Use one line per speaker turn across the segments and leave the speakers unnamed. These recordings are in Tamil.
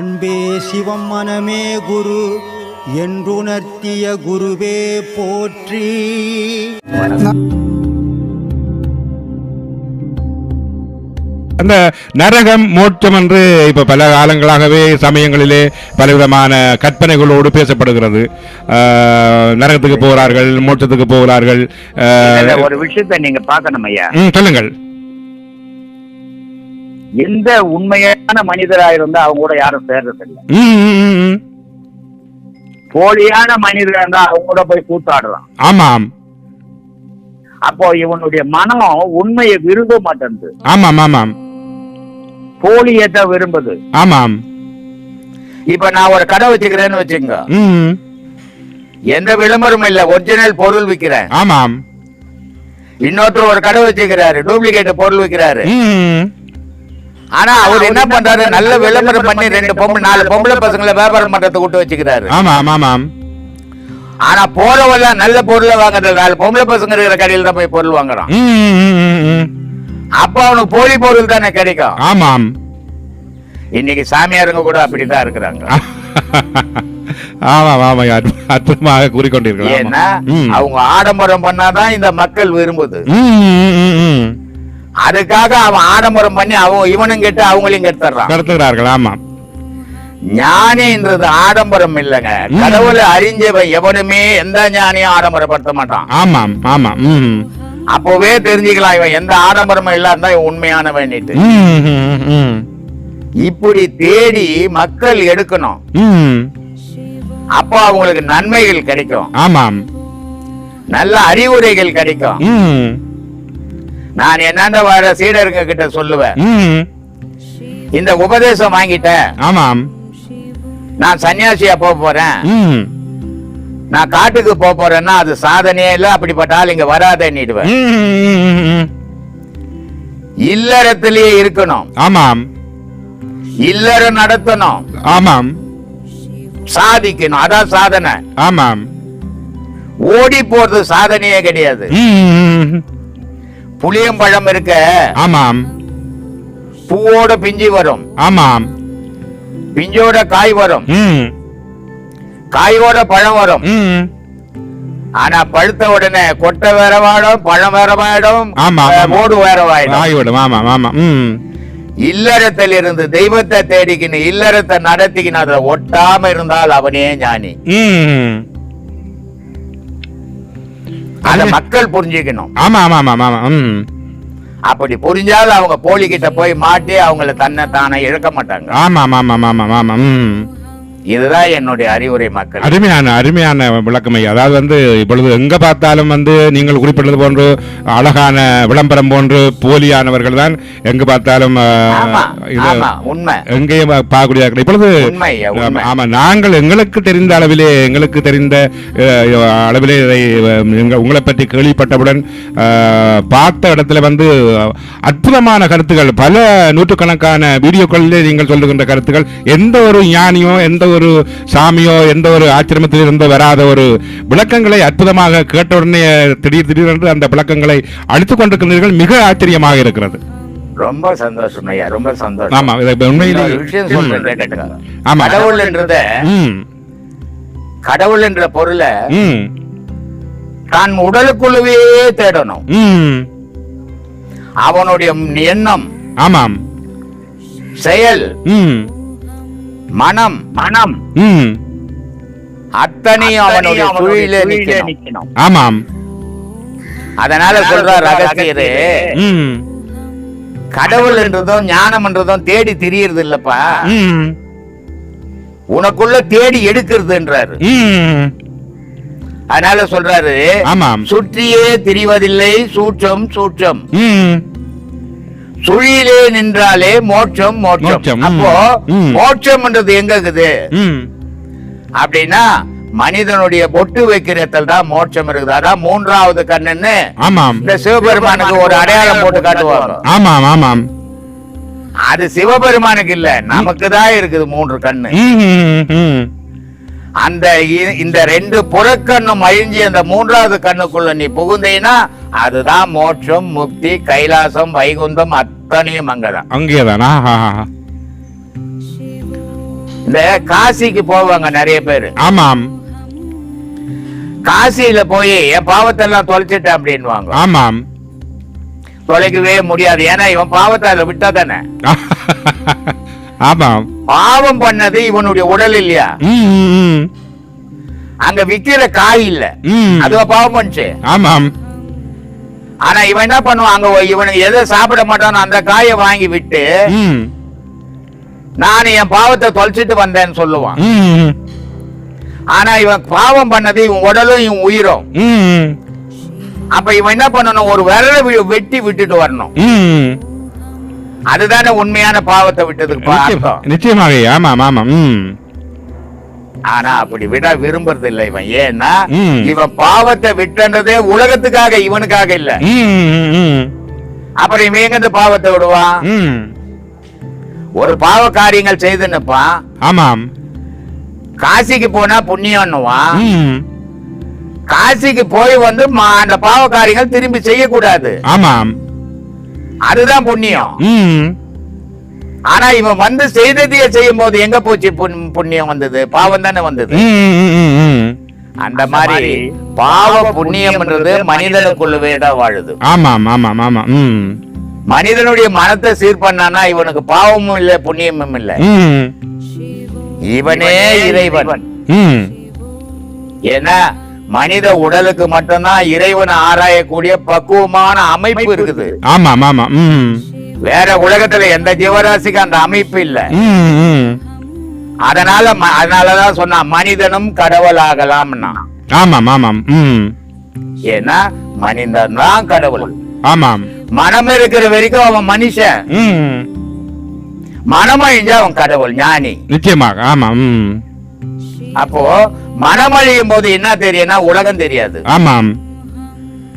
அன்பே சிவம் மனமே குரு என்றுணர்த்திய குருவே போற்றி.
அந்த நரகம் மோட்சம் என்று இப்ப பல காலங்களாகவே சமயங்களிலே பலவிதமான கற்பனைகளோடு பேசப்படுகிறது. ஆஹ், நரகத்துக்கு போகிறார்கள் மோட்சத்துக்கு போகிறார்கள்
ஒரு விஷயத்தை நீங்க பார்க்கணும் ஐயா.
ம், சொல்லுங்கள்.
எந்த உண்மையான மனிதரா இருந்தா அவங்க கூட யாரும் சேர்றது இல்ல.
ம், ம், ம், ம்.
போலியான மனிதரா இருந்தா அவங்க கூட போய் கூத்தாடுறான்
ஆமாம்.
அப்போ இவனுடைய மனம் உண்மையை விரும்ப மாட்டேங்குது
ஆமாம் ஆமாம்.
போலியத்தை விரும்புது.
ஆமாம்.
இப்ப நான் ஒரு கடை வச்சுக்கிறேன்னு வச்சுங்க எந்த விளம்பரமும் இல்ல ஒரிஜினல் பொருள் விக்கிறேன்.
ஆமாம்.
இன்னொருத்தர் ஒரு கடை வச்சுக்கிறாரு டூப்ளிகேட் பொருள் விக்கிறாரு.
ம்,
ஆனா அவர் என்ன பண்றாரு? நல்ல விளம்பரம் பண்ணி ரெண்டு பொம்பளை நாலு பொம்பளை பசங்களை வியாபாரம் பண்றதுக்கு விட்டு வச்சுக்கிறாரு
ஆமாம் ஆமாம்
ஆனா போறவெல்லாம் நல்ல பொருளை வாங்குறது நாலு பொம்பளை பசங்க இருக்கிற கடையில தான் போய் பொருள் வாங்குறான். அப்ப அவனுக்கு போலி பொருள் தானே கிடைக்கும்.
ஆமாம்.
இன்னைக்கு சாமியாருங்க கூட அப்படிதான் இருக்கிறாங்க.
ஆமாம் ஆமாம் அற்பு- அற்புதமாக கூறிக்கொண்டீர்கள்
ஏன்னா. அவங்க ஆடம்பரம் பண்ணாதான் இந்த மக்கள் விரும்புது. அதுக்காக அவன் ஆடம்பரம் பண்ணி அவன் இவனும் கெட்டு அவங்களையும் கெடுத்துறான்
கடத்துகிறார்கள் ஆமாம்.
ஞானின்றது ஆடம்பரம் இல்லைங்க. கடவுளை அறிஞ்சவன் எவனுமே எந்த ஞானியும் ஆடம்பரப்படுத்த மாட்டான்.
ஆமாம் ஆமாம் ம்.
அப்பவே தெரிஞ்சுக்கலாம் இவன் எந்த ஆடம்பரமும் இல்லாம இவன் உண்மையான வேண்டிட்டு.
ம், ம், ம்.
இப்படி தேடி மக்கள் எடுக்கணும். அப்போ அவங்களுக்கு நன்மைகள் கிடைக்கும்.
ஆமாம்.
நல்ல அறிவுரைகள் கிடைக்கும். நான் என்னண்ட வர சீடருங்க கிட்ட சொல்லுவேன். இந்த உபதேசம் வாங்கிட்டேன்.
ஆமாம்.
நான் சன்னியாசியா போக போறேன். நான் காட்டுக்கு போக போறேன்னா அது சாதனையே இல்ல அப்படிப்பட்ட ஆள் இங்க வராதன்னிடுவேன். இல்லறத்திலேயே இருக்கணும்.
ஆமாம்.
இல்லறம் நடத்தணும்.
ஆமாம்.
சாதிக்கணும். அதான் சாதனை.
ஆமாம்.
ஓடி போறது சாதனையே கிடையாது. புளியம்பழம் இருக்க
ஆமாம்
பூவோட பிஞ்சு வரும்
ஆமாம்
பிஞ்சோட காய் வரும்
ம்.
காயோட பழம் வரும். ஆனா பழுத்த உடனே கொட்டை வேற வாடும் பழம் வேற வாடும்
ஆமா,
அஹ்,
ஆமா.
ஓடு வேற வாயிடும்
ஆகிவிடும் ஆமாம் ஆமாம் ம்.
இல்லறத்தில் இருந்து தெய்வத்தை தேடிக்கின்னு இல்லறத்தை நடத்திக்கின்னு அதை ஒட்டாம இருந்தால் அவனே ஞானி. அத மக்கள் புரிஞ்சுக்கணும்
ஆமாம் ஆமாம் ஆமாம் ஆமாம் ம்.
அப்படி புரிஞ்சால் அவங்க போலி கிட்ட போய் மாட்டி அவங்கள தன்னை தானே இழக்க மாட்டாங்க
ஆமாம் ஆமாம் ஆமாம் ஆமாம் ம்.
இதுதான் என்னுடைய அறிவுரை மக்கள்.
அருமையான அருமையான விளக்கமை அதாவது வந்து இப்பொழுது எங்க பார்த்தாலும் வந்து நீங்கள் குறிப்பிட்டது போன்று அழகான விளம்பரம் போன்று போலியானவர்கள் தான் எங்க பார்த்தாலும்
உண்மை.
எங்கேயும் பார்க்கக்கூடிய இப்பொழுது ஆமா நாங்கள் எங்களுக்கு தெரிந்த அளவிலே எங்களுக்கு தெரிந்த அளவிலே இதை உங்களை பற்றி கேள்விப்பட்டவுடன் பார்த்த இடத்துல வந்து அற்புதமான கருத்துக்கள் பல நூற்றுக்கணக்கான வீடியோக்களிலே நீங்கள் சொல்லுகின்ற கருத்துக்கள் எந்த ஒரு ஞானியோ எந்த ஒரு சாமியோ எந்த ஒரு ஆச்சிரமத்தில் இருந்து வராத ஒரு விளக்கங்களை அற்புதமாக கேட்ட உடனே திடீர் திடீரென்று அந்த விளக்கங்களை அளித்துக் கொண்டிருக்கிறீர்கள். மிக ஆச்சரியமாக இருக்கிறது.
ரொம்ப சந்தோஷம் ஐயா ரொம்ப சந்தோஷம்.
ஆமா இதை உண்மையிலே
விஷயம் சொல்றேன்
ஆமா.
கடவுள்ன்றத கடவுள் என்ற பொருளை தான் உடலுக்குள்ளவே தேடணும். அவனுடைய எண்ணம்
ஆமாம்.
செயல் மனம். மனம்.
ம்.
அத்தனையும் அவனுடைய சுழியிலே நிக்கணும்.
ஆமாம்.
அதனால சொல்றார் அகஸ்தியரு
ம்.
கடவுள் என்றதும் ஞானம் என்றதும் தேடி திரியறது இல்லப்பா.
ம்.
உனக்குள்ள தேடி எடுக்கிறதுன்றாரு.
ம்.
அதனால சொல்றாரு
ஆமாம்.
சுற்றியே திரிவதில்லை சூட்சம் சூட்சம்.
ம்.
சுழியிலே நின்றாலே மோட்சம்
மோட்சம்.
அப்போ. மோட்சம்ன்றது எங்க இருக்குது அப்படின்னா மனிதனுடைய பொட்டு வைக்கிற இடத்துல தான் மோட்சம் இருக்குது. அதான் மூன்றாவது கண்ணுன்னு
ஆமாம்.
இந்த சிவபெருமானுக்கு ஒரு அடையாளம் போட்டு காட்டுவாங்க.
ஆமாம் ஆமாம்.
அது சிவபெருமானுக்கு இல்ல. நமக்கு தான் இருக்குது மூன்று கண்ணு. அந்த இந்த ரெண்டு புறக்கண்ணும் அழிஞ்சி அந்த மூன்றாவது கண்ணுக்குள்ள நீ புகுந்தீன்னா அதுதான் மோட்சம் முக்தி கைலாசம் வைகுந்தம் அத்தனையும் அங்கதான்.
அங்கேதானா.
இந்த காசிக்கு போவாங்க நிறைய பேர்.
ஆமாம்.
காசியில போய் என் பாவத்தை எல்லாம் தொலைச்சிட்டேன் அப்படின்வாங்க
ஆமாம்.
தொலைக்கவே முடியாது. ஏன்னா இவன் பாவத்தை அதுல விட்டா தானே
ஆமாம்.
பாவம் பண்ணது இவனுடைய உடல் இல்லையா. அங்க விக்கிற காய் இல்ல. அதுவா பாவம் பண்ணுச்சு.
ஆமாம்.
ஆனா இவன் என்ன பண்ணுவான் அங்க இவனுக்கு எதை சாப்பிட மாட்டானோ அந்த காயை வாங்கி விட்டு. நான் என் பாவத்தை தொலைச்சிட்டு வந்தேன்னு சொல்லுவான். ஆனா இவன் பாவம் பண்ணது இவன் உடலும் இவன் உயிரும். அப்ப இவன் என்ன பண்ணணும் ஒரு விரலை வெட்டி விட்டுட்டு வரணும். அதுதானே உண்மையான பாவத்தை விட்டதுக்கு
நிச்சயமாக ஆமாம் ஆமாம் ம்.
ஆனா அப்படி விட விரும்புறது இல்ல இவன் ஏன்னா. இவன் பாவத்தை விட்டன்றதே உலகத்துக்காக இவனுக்காக இல்ல. அப்புறம் இவன் எங்க பாவத்தை விடுவான். ஒரு பாவ காரியங்கள் செய்துன்னுப்பான்
ஆமாம்
காசிக்கு போனா புண்ணியம்னுவான். காசிக்கு போய் வந்து அந்த பாவ காரியங்கள் திரும்பி செய்யக்கூடாது
ஆமாம்
அதுதான் புண்ணியம். ஆனா இவன் வந்து செய்ததையே செய்யும் போது எங்க போச்சு புண்- புண்ணியம் வந்தது பாவம் தானே வந்தது. அந்த மாதிரி பாவ புண்ணியம்ன்றது மனிதனுக்குள்ளவே தான் வாழுது
ஆமாம் ஆமாம் ஆமாம் ம்.
மனிதனுடைய மனத்தை சீர் பண்ணானா இவனுக்கு பாவமும் இல்ல புண்ணியமும் இல்ல
ம்.
இவனே இறைவன்
ம்.
ஏன்னா மனித உடலுக்கு மட்டும்தான் இறைவனை ஆராயக்கூடிய பக்குவமான அமைப்பு இருக்குது
ஆமாம் ஆமாம் ம்.
வேற உலகத்துல எந்த ஜீவராசிக்கும் அந்த அமைப்பு இல்ல. அதனால அதனாலதான் சொன்னா மனிதனும் கடவுள் ஆகலாம்னா
ஆமாம் ஆமாம்.
ஏன்னா மனிதன் தான் கடவுள்
ஆமாம்
மனம் இருக்கிற வரைக்கும் அவன் மனுஷன்
ம்.
மனமழிஞ்சா அவன் கடவுள் ஞானி
நிச்சயமாக ஆமாம்.
அப்போ மனமழியும் போது என்ன தெரியும்னா உலகம் தெரியாது
ஆமாம்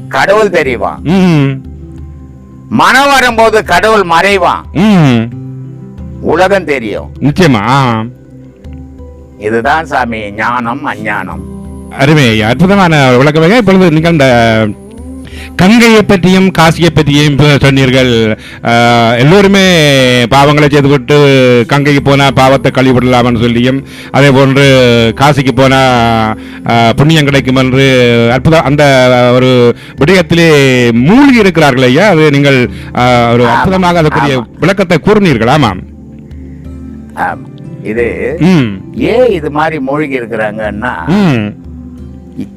கடவுள் தெரிவான்
ம்.
மனம் வரும்போது கடவுள் மறைவான்.
ம்.
உலகம் தெரியும்.
நிச்சயமா
இதுதான் சாமி ஞானம் அஞ்ஞானம்.
அருமை அற்புதமான விளக்கமாக இப்பொழுது நீங்கள் இந்த கங்கையை பற்றியும் காசியை பற்றியும் சொன்னீர்கள். எல்லோருமே பாவங்களை செய்துவிட்டு கங்கைக்கு போனால் பாவத்தை கழிவிடலாம்னு சொல்லியும் அதே போன்று காசிக்கு போனால் புண்ணியம் கிடைக்கும் என்று அற்புதம் அந்த ஒரு விடயத்திலே மூழ்கி இருக்கிறார்கள் ஐயா. அது நீங்கள் ஒரு அற்புதமாக அதற்குரிய. விளக்கத்தை கூறினீர்கள். ஆமாம்.
ஆம். இது ஏன் இது மாதிரி மூழ்கி இருக்கிறாங்கன்னா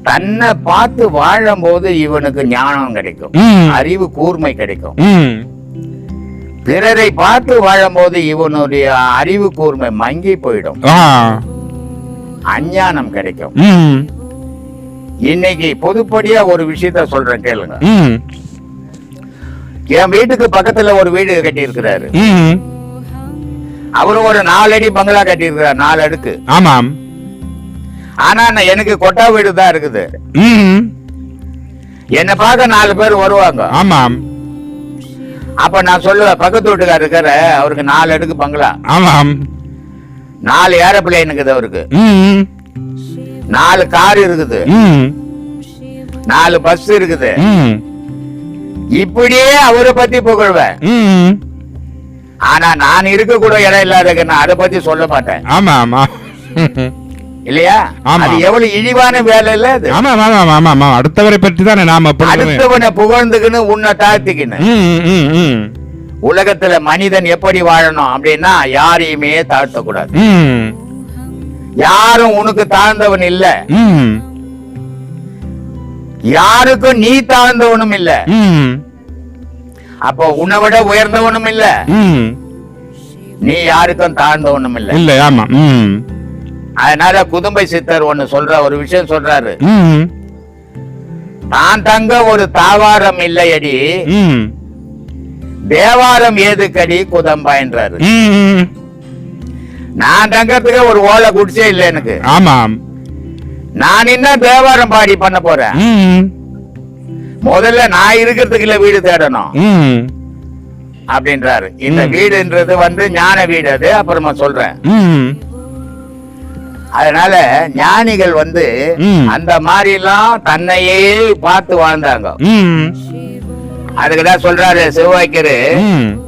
தன்னை பார்த்து வாழும்போது இவனுக்கு ஞானம் கிடைக்கும். அறிவு கூர்மை கிடைக்கும். பிறரை பார்த்து வாழும்போது இவனுடைய அறிவு கூர்மை மங்கி போயிடும். அஞ்ஞானம் கிடைக்கும். இன்னைக்கு பொதுப்படியா ஒரு விஷயத்த சொல்றேன் கேளுங்க. என் வீட்டுக்கு பக்கத்துல ஒரு வீடு கட்டி இருக்கிறாரு அவரு ஒரு நாலு அடி பங்களா கட்டி இருக்கிறார் நாலு அடுக்கு
ஆமாம்.
ஆனா நான் எனக்கு கொட்டா வீடு தான் இருக்குது. என்னை பார்க்க நாலு பேர் வருவாங்க.
ஆமாம்
அப்ப நான் சொல்லுவேன் பக்கத்து வீட்டுக்காரர் இருக்காரு அவருக்கு நாலு அடுக்கு பங்களா.
ஆமாம்
நாலு ஏரோப்ளேன் இருக்குது அவருக்கு. நாலு கார் இருக்குது. நாலு பஸ் இருக்குது. இப்படியே அவரை பத்தி புகழ்வேன். ஆனா நான் இருக்க கூட இடம் இல்லாத நான் அதை பத்தி சொல்ல மாட்டேன்.
ஆமாம் ஆமாம்
இல்லையா?
ஆமா.
அது எவ்வளவு இழிவான வேலை இல்ல அது.
ஆமாம் ஆமாம் ஆமாம் ஆமாம் அடுத்தவரை பற்றி தானே நாம்
அடுத்தவனை புகழ்ந்துக்குன்னு உன்னை தாழ்த்திக்கின்னு.
ம் ம் ம்
உலகத்துல மனிதன் எப்படி வாழணும் அப்படின்னா யாரையுமே தாழ்த்தக்கூடாது.
ம்.
யாரும் உனக்கு தாழ்ந்தவன் இல்ல. யாருக்கும் நீ தாழ்ந்தவனும் இல்ல. அப்போ உன்னை விட உயர்ந்தவனும் இல்ல. நீ யாருக்கும் தாழ்ந்தவனும் இல்ல.
இல்லை ஆமாம். ம்.
அதனால குதும்பை சித்தர் ஒண்ணு சொல்ற ஒரு விஷயம் சொல்றாரு. தான் தங்க ஒரு தாவாரம் இல்லையடி. தேவாரம் ஏதுக்கடி குதம்பா என்றாரு
ம்
நான் தங்கறதுக்கு ஒரு ஓலை குடிச்சே இல்ல எனக்கு.
ஆமாம்.
நான் என்ன தேவாரம் பாடி பண்ண போறேன்? முதல்ல நான் இருக்கிறதுக்கு இல்ல வீடு தேடணும். அப்படின்றாரு. இந்த. வீடுன்றது வந்து ஞான வீடு அது. அப்புறமா சொல்றேன். அதனால ஞானிகள் வந்து. அந்த மாதிரி எல்லாம் தன்னையே பார்த்து வாழ்ந்தாங்க. அதுக்குதான் சொல்றாரு சிவவாய்க்கரு
ம்.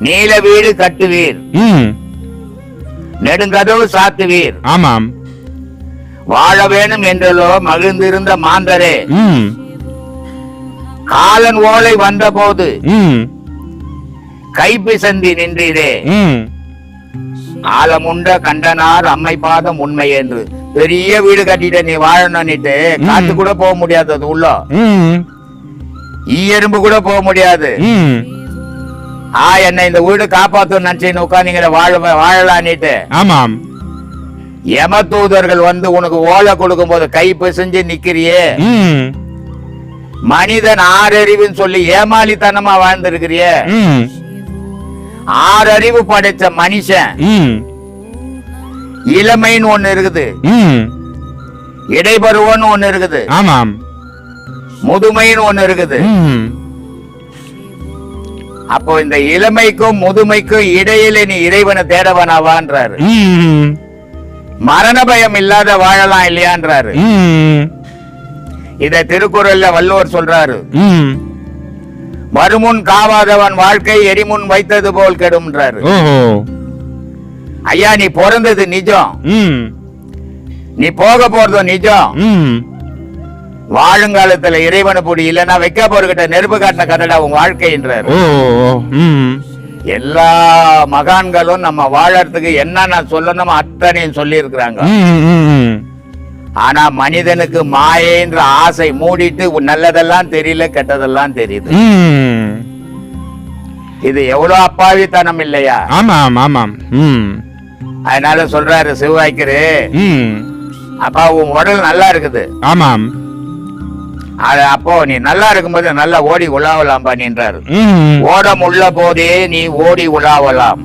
நீல வீடு கட்டுவீர். நெடுங்கதவு சாத்துவீர்.
ஆமாம்.
வாழ வேணும் என்றலோ மகிழ்ந்திருந்த மாந்தரே. காலன் ஓலை வந்தபோது
ம்.
கைப்பிசந்தி நின்றீரே.
ம்
ஆலமுண்ட கண்டனார் அம்மை பாதம் உண்மை என்று. பெரிய வீடு கட்டிட்ட நீ வாழணும்னுட்டு காத்து கூட போக முடியாது அது உள்ள. ஈ எறும்பு கூட போக முடியாது. ஆ என்ன இந்த வீடு காப்பாத்தும் நினைச்சு உட்காந்தீங்க வாழ வாழலான்னுட்டு
ஆமாம்.
யம தூதர்கள் வந்து உனக்கு ஓலை கொடுக்கும் போது கை பிசைஞ்சு நிக்கிறியே. மனிதன் ஆறறிவுன்னு சொல்லி ஏமாளித்தனமா வாழ்ந்திருக்கிறியே.
ம்
ஆறறிவு படைச்ச மனுஷன். இளமைன்னு ஒண்ணு இருக்குது.
ம்.
இடைபருவம்னு ஒண்ணு இருக்குது.
ஆமாம்.
முதுமைன்னு ஒண்ணு இருக்குது. அப்போ இந்த இளமைக்கும் முதுமைக்கும் இடையில நீ இறைவனை தேடவனாவான்றாரு. மரண பயம் இல்லாத வாழலாம் இல்லையான்றாரு. இத திருக்குறள்ல வள்ளுவர் சொல்றாரு. மறுமுன் காவாதவன் வாழ்க்கை எரிமுன் வைத்தது போல் கெடும்ன்றாரு. ஐயா நீ பிறந்தது நிஜம்.
ம்.
நீ போக போறதும் நிஜம். வாழுங்காலத்துல இறைவனை பொடி இல்லைன்னா வைக்க போறகிட்ட நெருப்பு காட்டின கதடா உன் வாழ்க்கைன்றாரு. எல்லா மகான்களும் நம்ம வாழறதுக்கு என்னென்ன சொல்லணுமோ அத்தனையும் சொல்லி இருக்கிறாங்க ஆனா மனிதனுக்கு மாயைன்ற ஆசை மூடிட்டு நல்லதெல்லாம் தெரியல கெட்டதெல்லாம் தெரியுது. இது எவ்வளவு அப்பாவித்தனம் இல்லையா?
ஆமாம் ஆமாம். ம்.
அதனால சொல்றாரு சிவாய்க்கரு அப்பா உன் உடல் நல்லா இருக்குது.
ஆமாம்.
அது அப்போ நீ நல்லா இருக்கும்போது நல்லா ஓடி உலாவலாம் பண்ணின்றாரு
ம்.
ஓடம் உள்ள போதே நீ ஓடி உலாவலாம்.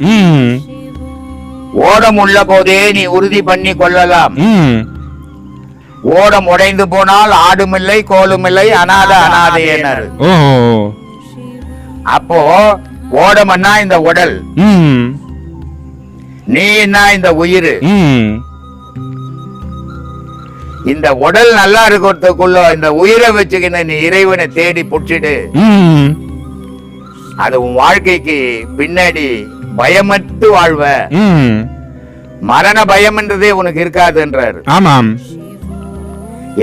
ஓடம் உள்ள போதே நீ உறுதி பண்ணி கொள்ளலாம். ஓடம் உடைந்து போனால் ஆடுமில்லை கோலுமில்லை அனாத அனாதையினர்
ஓ
அப்போ ஓடம்னா இந்த உடல்.
ம்.
நீன்னா இந்த உயிர்.
ம்.
இந்த உடல் நல்லா இருக்கிறதுக்குள்ள இந்த உயிரை வச்சுக்கின்னு நீ இறைவனை தேடி புடிச்சிடு
ம்.
அது உன் வாழ்க்கைக்கு பின்னாடி பயமற்று வாழ்வ.
ம்.
மரண பயம்ன்றதே உனக்கு இருக்காதுன்றாரு.
ஆமாம்.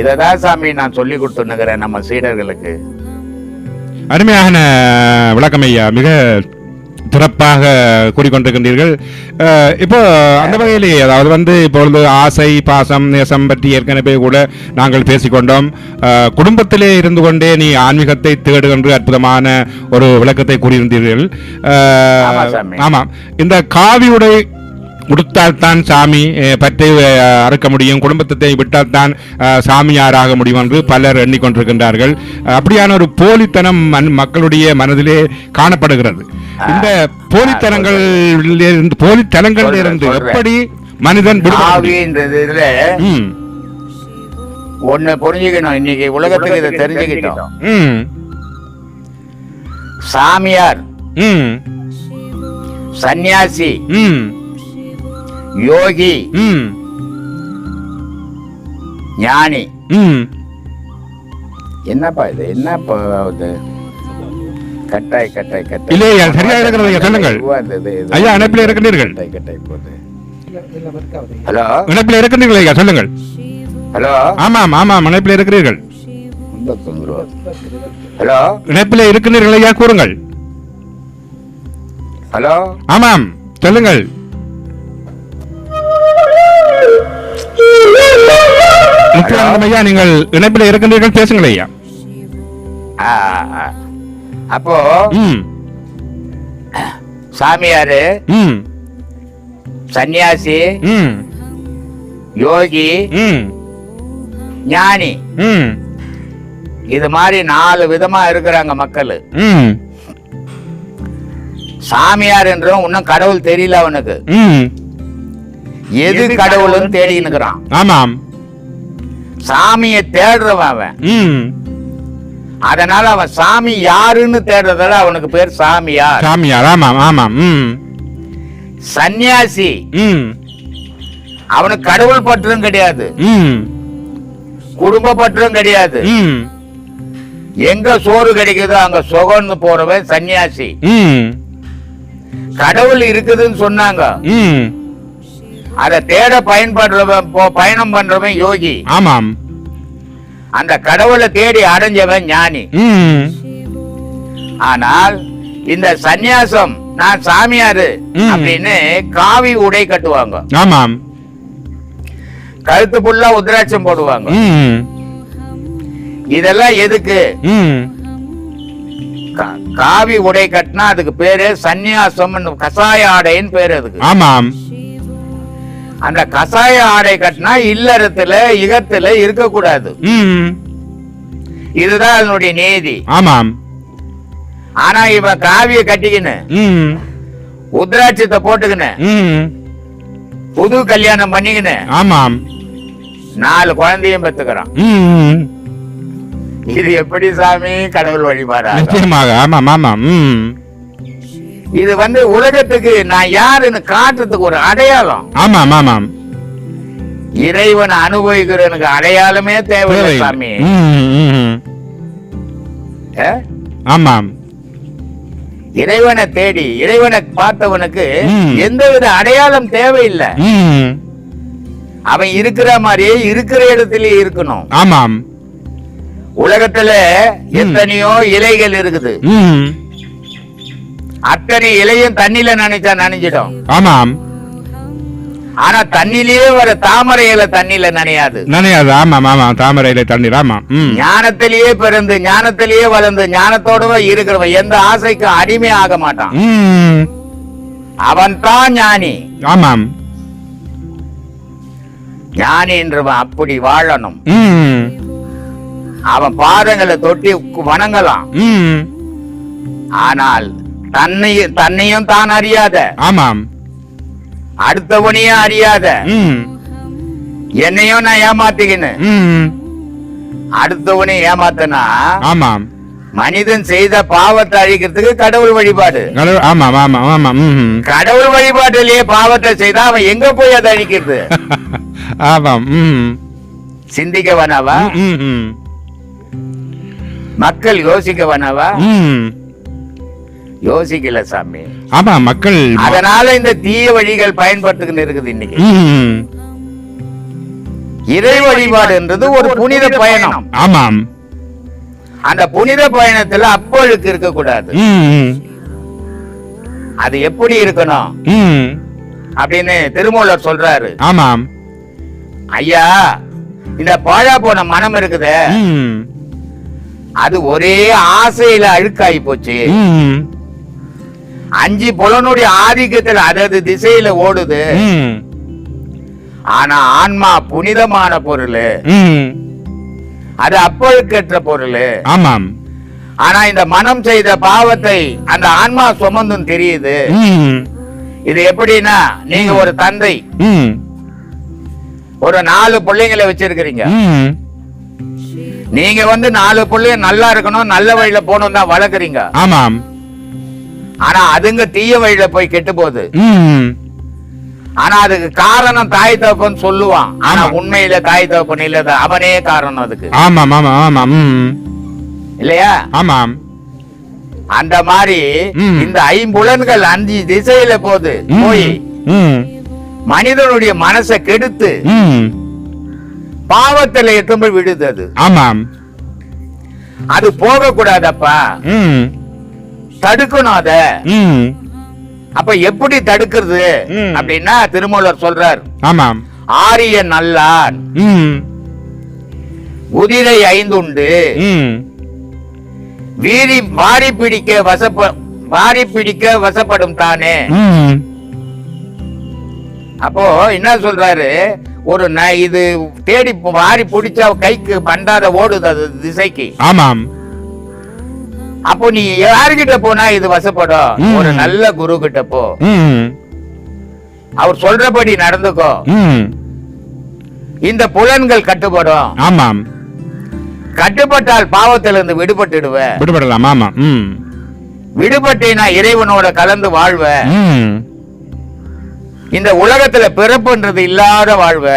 இததான் சாமி நான் சொல்லி கொடுத்துன்னுக்கிறேன் நம்ம சீடர்களுக்கு.
அருமையான விளக்கம் ஐயா. மிக சிறப்பாக கூறிக்கொண்டிருக்கின்றீர்கள். இப்போ அந்த வகையிலே அதாவது வந்து இப்பொழுது ஆசை பாசம் நேசம் பற்றி ஏற்கனவே கூட நாங்கள் பேசிக்கொண்டோம். குடும்பத்திலே இருந்து கொண்டே நீ ஆன்மீகத்தை தேடுகின்ற அற்புதமான ஒரு விளக்கத்தை கூறியிருந்தீர்கள். ஆமாம் இந்த காவி உடை உடுத்தால்தான் சாமி பற்றை அறுக்க முடியும். குடும்பத்தை விட்டால்தான் சாமியாராக முடியும் என்று பலர் எண்ணிக்கொண்டிருக்கின்றார்கள். அப்படியான ஒரு போலித்தனம் மன்- மக்களுடைய மனதிலே காணப்படுகிறது. இந்த போலித்தனங்கள் இருந்து போலித்தனங்களில் இருந்து எப்படி மனிதன்
இதுல
ம்.
ஒண்ணு புரிஞ்சுக்கணும். இன்னைக்கு உலகத்துக்கு இதை தெரிஞ்சுக்கிட்டோம்.
ம்.
சாமியார்
ம்.
சந்நியாசி
ம்.
யோகி.
ம்.
ஞானி. என்னப்பா இது? என்னப்பா இது? கட்டாய் கட்டாய் கட்டாய்.
இல்லை, சரியா இருக்கிறது ஐயா, சொல்லுங்கள். ஐயா, அணைப்பில் இருக்கின்றீர்கள்.
கட்டாய் கட்டாய் போகுது. ஹலோ?
இணைப்பில் இருக்கின்றீர்கள் ஐயா சொல்லுங்கள்.
ஹலோ?
ஆமாம் ஆமாம் இணைப்பில் இருக்கிறீர்கள்.
ஹலோ?
இணைப்பில் இருக்கின்றீர்கள் ஐயா கூறுங்கள்.
ஹலோ?
ஆமாம் சொல்லுங்கள். ஐயா நீங்கள் இணைப்பில் இருக்கின்றீர்கள் பேசுங்கள் ஐயா.
அப்போ
ம்.
சாமியாரு
ம்.
சன்னியாசி
ம்.
யோகி
ம்.
ஞானி.
ம்.
இது மாதிரி நாலு விதமா இருக்கிறாங்க மக்கள்.
ம்.
சாமியார் என்றும் இன்னும் கடவுள் தெரியல அவனுக்கு.
ம்.
எது கடவுள்னு தேடின்னு இருக்கிறான்
ஆமாம்.
சாமியை தேடுறவன் அவன்.
ம்.
அதனால அவன் சாமி யாருன்னு தேடுறதால அவனுக்கு பேர் சாமியார்.
சாமியார் ஆமாம் ஆமாம் ம்.
சன்னியாசி
ம்.
அவனுக்கு கடவுள் பற்றும் கிடையாது.
ம்.
குடும்ப பற்றும் கிடையாது.
ம்.
எங்க சோறு கிடைக்குதோ அங்க சுகம்னு போறவன் சன்னியாசி
ம்.
கடவுள் இருக்குதுன்னு சொன்னாங்க.
ம்.
அதை தேட பயன்படுறவன் பயணம் பண்றவன் யோகி.
ஆமாம்.
அந்த கடவுளை தேடி அடைஞ்சவன் ஞானி. ஆனால் இந்த சந்நியாசம் நான் சாமியாரு. அப்படின்னு காவி உடை கட்டுவாங்க.
ஆமாம்.
கழுத்து புல்லா உத்ராட்சம் போடுவாங்க. இதெல்லாம் எதுக்கு? காவி உடை கட்டினா அதுக்கு பேரு சந்நியாசம் கசாய ஆடைன்னு பேரு அதுக்கு.
ஆமாம்.
அந்த கசாய ஆடை கட்டினா இல்லறத்துல இகத்துல இருக்கக்கூடாது.
ம்
இதுதான் அதனுடைய நீதி.
ஆமாம்.
ஆனா இவன் காவிய கட்டிக்கின்னு
ம்
உத்ராட்சத்தை போட்டுக்கின்னு
ம்
புது கல்யாணம் பண்ணிக்கின்னு
ஆமாம்.
நாலு குழந்தையும் பெத்துக்கிறான் இது எப்படி சாமி கடவுள் வழிபாடா?
நிச்சயமாக. ஆமாம் ஆமாம். ம்
இது வந்து உலகத்துக்கு நான் யாருன்னு காட்டுறதுக்கு ஒரு அடையாளம்.
ஆமாம் ஆமாம்.
இறைவன் அனுபவிக்கிறவனுக்கு அடையாளமே தேவையில்லை
தேவை.
சாமி?
ஆமாம்.
இறைவனை தேடி இறைவனை பார்த்தவனுக்கு
ம்.
எந்தவித அடையாளம் தேவையில்லை. அவன் இருக்கிற மாதிரியே இருக்கிற இடத்திலே இருக்கணும்.
ஆமாம்.
உலகத்துல எத்தனையோ இலைகள் இருக்குது. அத்தனை இலையும் தண்ணில நினைச்சா நனைஞ்சிடும்.
ஆமாம்.
ஆனா தண்ணிலேயே வர தாமரை இலை தண்ணில நனையாது.
நினையாது. ஆமாம் ஆமாம். தாமரையில தண்ணீர். ஆமாம். ம்.
ஞானத்திலேயே பிறந்து ஞானத்திலேயே வளர்ந்து ஞானத்தோடவே இருக்கிறவன் எந்த ஆசைக்கும் அடிமை ஆக மாட்டான். அவன் தான் ஞானி.
ஆமாம்.
ஞானி என்றவன் அப்படி வாழணும். அவன் பாதங்களை தொட்டி வணங்கலாம். ஆனால் தன்னை தன்னையும் தான் அறியாத.
ஆமாம்.
அடுத்தவனையும் அறியாத. என்னையும் நான் ஏமாத்திக்கின்னு
ம்.
அடுத்தவனை ஏமாத்தனா
ஆமாம்.
மனிதன் செய்த பாவத்தை அழிக்கிறதுக்கு கடவுள் வழிபாடு.
கடவுள்
வழிபாட்டிலேயே பாவத்தை செய்தா அவன் எங்க போய் அதை அழிக்கிறது?
ஆமாம்
சிந்திக்க வேணாவா? மக்கள் யோசிக்க வேணாவா? யோசிக்கல சாமி.
ஆமாம் மக்கள்
அதனால இந்த தீய வழிகள் பயன்படுத்துக்கின்னு இருக்குது இன்னைக்கு. இறை வழிபாடுன்றது ஒரு புனித பயணம்.
ஆமாம்.
அந்த புனித பயணத்துல அப்பொழுக்கு இருக்க கூடாது அது எப்படி இருக்கணும்? அப்படின்னு திருமூலர் சொல்றாரு.
ஆமாம்.
ஐயா இந்த பாழா போன மனம் இருக்குதே. அது ஒரே ஆசையில அழுக்காகி போச்சு. அஞ்சு புலனுடைய ஆதிக்கத்துல அதது திசையில ஓடுது. ஆனா ஆன்மா புனிதமான பொருள். அது அப்பழுக்கற்ற பொருள்.
ஆமாம்.
ஆனா இந்த மனம் செய்த பாவத்தை அந்த ஆன்மா சுமந்தும் தெரியுது. இது எப்படின்னா நீங்க ஒரு தந்தை. ஒரு நாலு பிள்ளைங்களை வச்சிருக்கிறீங்க. நீங்க வந்து நாலு பிள்ளைங்க நல்லா இருக்கணும் நல்ல வழியில போகணும் தான் வளர்க்குறீங்க.
ஆமாம்.
ஆனா அதுங்க தீய வழியில போய் கெட்டு போகுது ஆனா அதுக்கு காரணம் தாய் தகப்பன் சொல்லுவான். ஆனா
ஆமா.
உண்மையில தாய் தகப்பன் இல்ல அவனே காரணம் அதுக்கு.
ஆமாம் ஆமாம் ஆமாம் ம்.
இல்லையா?
ஆமாம்.
அந்த மாதிரி. இந்த ஐம்புலன்கள் அஞ்சு திசையில போகுது. போய் மனிதனுடைய மனசை கெடுத்து பாவத்துல எட்டும் போய் விடுது அது.
ஆமாம்.
அது போக கூடாதப்பா தடுக்கணும் அத. அப்ப எப்படி தடுக்கிறது. அப்படின்னா திருமூலர் சொல்றார்.
ஆமாம்.
ஆரிய நல்லான். குதிரை ஐந்துண்டு.
ம்.
வீரி வாரி பிடிக்க வசப்ப வாரி பிடிக்க வசப்படும் தானே. அப்போ என்ன சொல்றாரு? ஒரு இது தேடி வாரி பிடிச்சா கைக்கு பண்டாத ஓடுது அது திசைக்கு.
ஆமாம்.
அப்போ நீ யாருகிட்ட போனா இது வசப்படும். ஒரு நல்ல குரு கிட்ட போ அவர் சொல்றபடி நடந்துக்கோ. இந்த புலன்கள் கட்டுப்படும்.
ஆமாம்.
கட்டுப்பட்டால் பாவத்திலிருந்து விடுபட்டுடுவ.
விடுபடலாம் ஆமாம். ம்.
விடுபட்டேனா இறைவனோட கலந்து வாழ்வ. இந்த உலகத்துல பிறப்புன்றது இல்லாத வாழ்வ.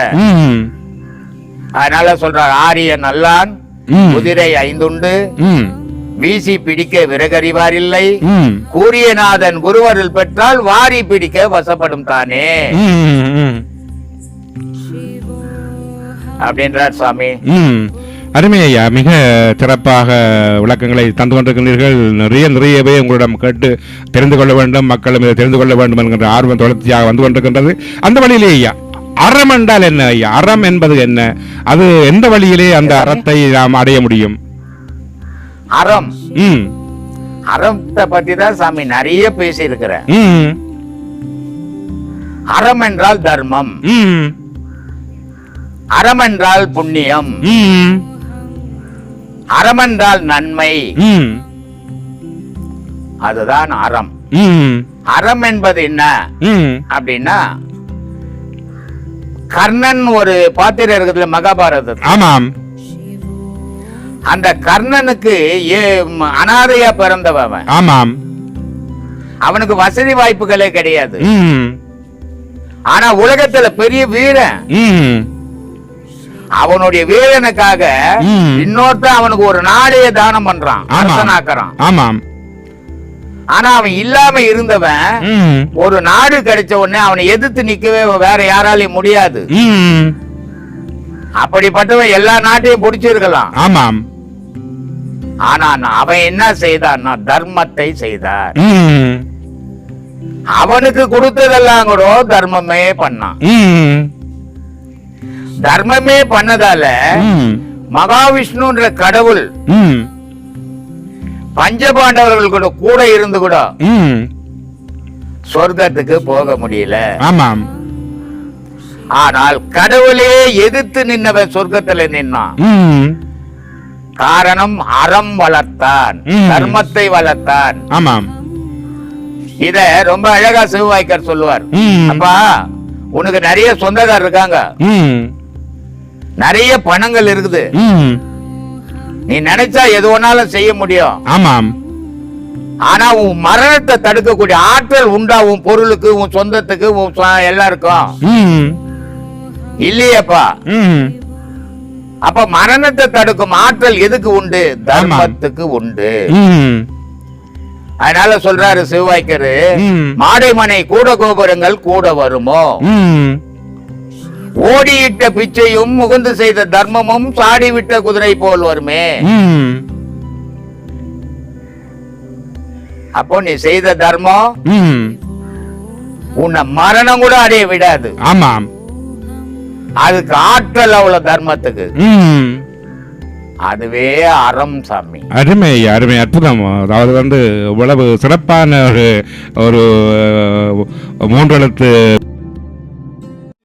அதனால சொல்றார் ஆரிய நல்லான் குதிரை ஐந்துண்டு வீசி பிடிக்க விறகறிவார் இல்லை
ம்.
கூறியநாதன் குருவருள் பெற்றால் வாரி பிடிக்க வசப்படும் தானே. அப்படின்றார் சுவாமி.
அருமை ஐயா மிக சிறப்பாக விளக்கங்களை தந்து கொண்டிருக்கிறீர்கள். நிறைய நிறையவே உங்களிடம் கேட்டு தெரிந்து கொள்ள வேண்டும் மக்களும் இதை தெரிந்து கொள்ள வேண்டும் என்கின்ற ஆர்வம் தொடர்ச்சியாக வந்து கொண்டிருக்கின்றது. அந்த வழியிலே ஐயா அறம் என்றால் என்ன ஐயா? அறம் என்பது என்ன? அது எந்த வழியிலே அந்த அறத்தை நாம் அடைய முடியும்?
அறம். அறத்தை பத்தி தான் சாமி நிறைய பேசி இருக்கிறேன் அறம் என்றால் தர்மம். அறம் என்றால் புண்ணியம். அறம் என்றால் நன்மை. அதுதான் அறம். அறம் என்பது என்ன? அப்படின்னா கர்ணன் ஒரு பாத்திரம் இருக்குதுல மகாபாரதத்தில்.
ஆமாம்.
அந்த கர்ணனுக்கு அனாதையா பிறந்தவன்.
ஆமாம்.
அவனுக்கு வசதி வாய்ப்புகளே கிடையாது. ஆனா உலகத்துல பெரிய வீரன். அவனுடைய வீரனுக்காக
ம்.
இன்னொருத்தன் அவனுக்கு ஒரு நாளையே தானம் பண்றான் அரசனாக்குறான்.
ஆமாம்.
ஆனா அவன் இல்லாம இருந்தவன் ஒரு நாடு கிடைச்ச உடனே அவனை எதிர்த்து நிக்கவே வேற யாராலையும் முடியாது. அப்படிப்பட்டவன் எல்லா நாட்டையும் பிடிச்சிருக்கலாம்.
ஆமாம்.
ஆனா அவன் என்ன செய்தான்னா தர்மத்தை செய்தார் அவனுக்கு கொடுத்ததெல்லாம் கூட தர்மமே பண்ணான். தர்மமே பண்ணதால மகாவிஷ்ணுன்ற கடவுள் பஞ்சபாண்டவர்கள் கூட கூட இருந்து கூட சொர்க்கத்துக்கு போக முடியல.
ஆமாம்.
ஆனால் கடவுளே எதிர்த்து நின்னவன் சொர்க்கத்துல நின்னான். காரணம் அறம் வளர்த்தான். தர்மத்தை வளர்த்தான்.
ஆமாம்.
இத ரொம்ப அழகா சிவவாய்க்கர் சொல்லுவார். அப்பா உனக்கு நிறைய சொந்தக்காரர் இருக்காங்க. நிறைய பணங்கள் இருக்குது. நீ நினைச்சா எது வேணாலும் செய்ய முடியும்.
ஆமாம்.
ஆனா உன் மரணத்தை தடுக்கக்கூடிய ஆற்றல் உண்டா? உன் பொருளுக்கு உன் சொந்தத்துக்கு உன் சொ- எல்லாருக்கும்.
ம்.
இல்லையேப்பா. அப்ப மரணத்தை தடுக்கும் ஆற்றல் எதுக்கு உண்டு? தர்மத்துக்கு உண்டு. அதனால சொல்றாரு சிவவாய்க்கரு
ம்.
மாடைமனை கூட கோபுரங்கள் கூட வருமோ? ஓடியிட்ட பிச்சையும் முகுந்து செய்த தர்மமும் சாடிவிட்ட குதிரை போல் வருமே? அப்போ நீ செய்த தர்மம் உன்னை மரணம் கூட அடைய விடாது.
ஆமாம்.
அதுக்கு ஆற்றல் அவ்வளவு தர்மத்துக்கு. அதுவே அறம் சாமி.
அருமை அருமை அற்புதம். அதாவது வந்து இவ்வளவு சிறப்பான ஒரு ஒரு மூன்றெழுத்து